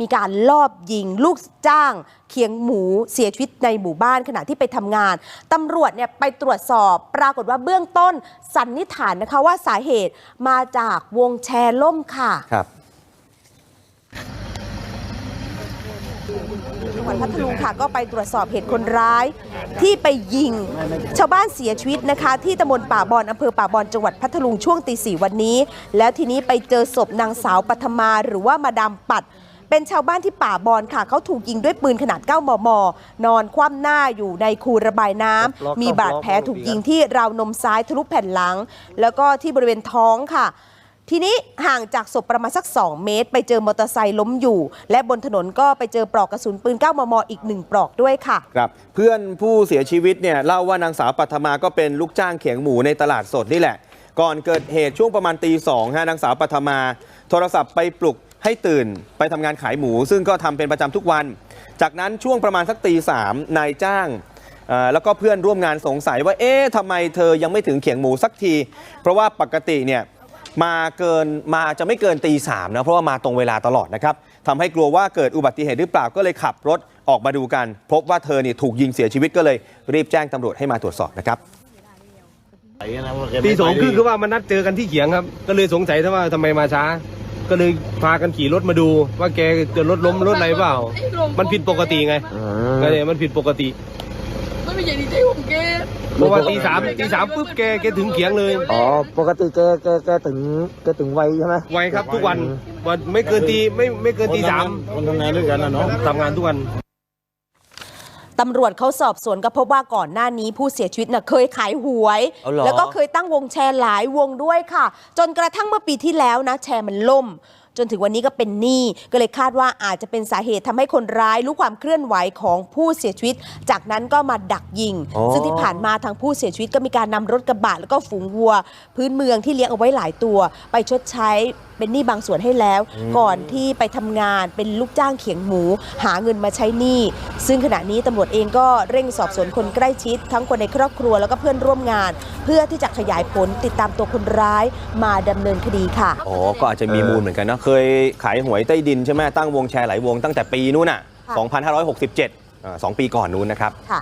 มีการลอบยิงลูกจ้างเคียงหมูเสียชีวิตในหมู่บ้านขณะที่ไปทำงานตำรวจเนี่ยไปตรวจสอบปรากฏว่าเบื้องต้นสันนิษฐานนะคะว่าสาเหตุมาจากวงแชร์ล่มค่ะครับจังหวัดพัทลุงค่ะก็ไปตรวจสอบเหตุคนร้ายที่ไปยิงชาวบ้านเสียชีวิตนะคะ ที่ตำบลป่าบอนอำเภอป่าบอนจังหวัดพัทลุงช่วงตีสี่วันนี้ แล้วทีนี้ไปเจอศพนางสาวปัทมาหรือว่ามาดามปัด เป็นชาวบ้านที่ป่าบอนค่ะ เขาถูกยิงด้วยปืนขนาด 9 มม นอนคว่ำหน้าอยู่ในคูระบายน้ำ มีบาดแผลถูกยิงที่ราวนมซ้ายทะลุแผ่นหลัง แล้วก็ที่บริเวณท้องค่ะทีนี้ห่างจากศพประมาณสัก 2 เมตร ไปเจอมอเตอร์ไซค์ล้มอยู่ และบนถนนก็ไปเจอปลอกกระสุนปืน 9 มม อีก1ปลอกด้วยค่ะ ครับเพื่อนผู้เสียชีวิตเนี่ยเล่าว่านางสาวปัทมาก็เป็นลูกจ้างเขียงหมูในตลาดสดนี่แหละ ก่อนเกิดเหตุช่วงประมาณตีสองฮะนางสาวปัทมา โทรศัพท์ไปปลุก ให้ตื่นไปทำงานขายหมู ซึ่งก็ทำเป็นประจำทุกวัน จากนั้นช่วงประมาณสักตีสามนายจ้างแล้วก็เพื่อนร่วมงานสงสัยว่า เอ๊ะทำไมเธอยังไม่ถึงเขียงหมูสักที เพราะว่าปกติเนี่ยมาเกินมาจะไม่เกินตีสามนะ เพราะว่ามาตรงเวลาตลอดนะครับทำให้กลัวว่าเกิดอุบัติเหตุหรือเปล่าก็เลยขับรถออกมาดูกัน พบว่าเธอเนี่ยถูกยิงเสียชีวิตก็เลยรีบแจ้งตำรวจให้มาตรวจสอบนะครับตีสองครึ่งคือว่ามันนัดเจอกันที่เขียงครับ ก็เลยสงสัยว่าทำไมมาช้า ก็เลยพากันขี่รถมาดูว่าแกจะรถล้มรถอะไรเปล่า มันผิดปกติไงก็เลยมันผิดปกติ มันไม่ใช่ดีใจของแกเพราะว่าตีสามตีสามปุ๊บแกแกถึงเขียงเลย อ๋อ ปกติแกแกแกถึงแกถึงไวใช่ไหมไวครับทุกวันวันไม่เกินตีไม่ไม่เกินตีสามคนทำงานด้วยกันนะเนาะ ทำงานทุกวัน ตำรวจเขาสอบสวนก็พบว่าก่อนหน้านี้ผู้เสียชีวิตน่ะเคยขายหวย เอาเหรอ แล้วก็เคยตั้งวงแชร์หลายวงด้วยค่ะ จนกระทั่งเมื่อปีที่แล้วนะแชร์มันล่ม จนถึงวันนี้ก็เป็นหนี้ก็เลยคาดว่าอาจจะเป็นสาเหตุทำให้คนร้ายรู้ความเคลื่อนไหวของผู้เสียชีวิต จากนั้นก็มาดักยิง อ๋อ ซึ่งที่ผ่านมาทางผู้เสียชีวิตก็มีการนำรถกระบะแล้วก็ฝูงวัว พื้นเมืองที่เลี้ยงเอาไว้หลายตัว ไปชดใช้ เป็นหนี้บางส่วนให้แล้ว ก่อนที่ไปทำงานเป็นลูกจ้างเขียงหมู หาเงินมาใช้หนี้ซึ่งขณะนี้ตำรวจเองก็เร่งสอบสวนคนใกล้ชิด ทั้งคนในครอบครัวแล้วก็เพื่อนร่วมงาน เพื่อที่จะขยายผลติดตามตัวคนร้ายมาดำเนินคดีค่ะ อ๋อ ก็อาจจะมีมูลเหมือนกันนะ เคยขายหวยใต้ดินใช่ไหมตั้งวงแชร์หลายวงตั้งแต่ปีนู้นอะ ค่ะ 2567อ่าสองปีก่อนนู้นนะครับ ค่ะ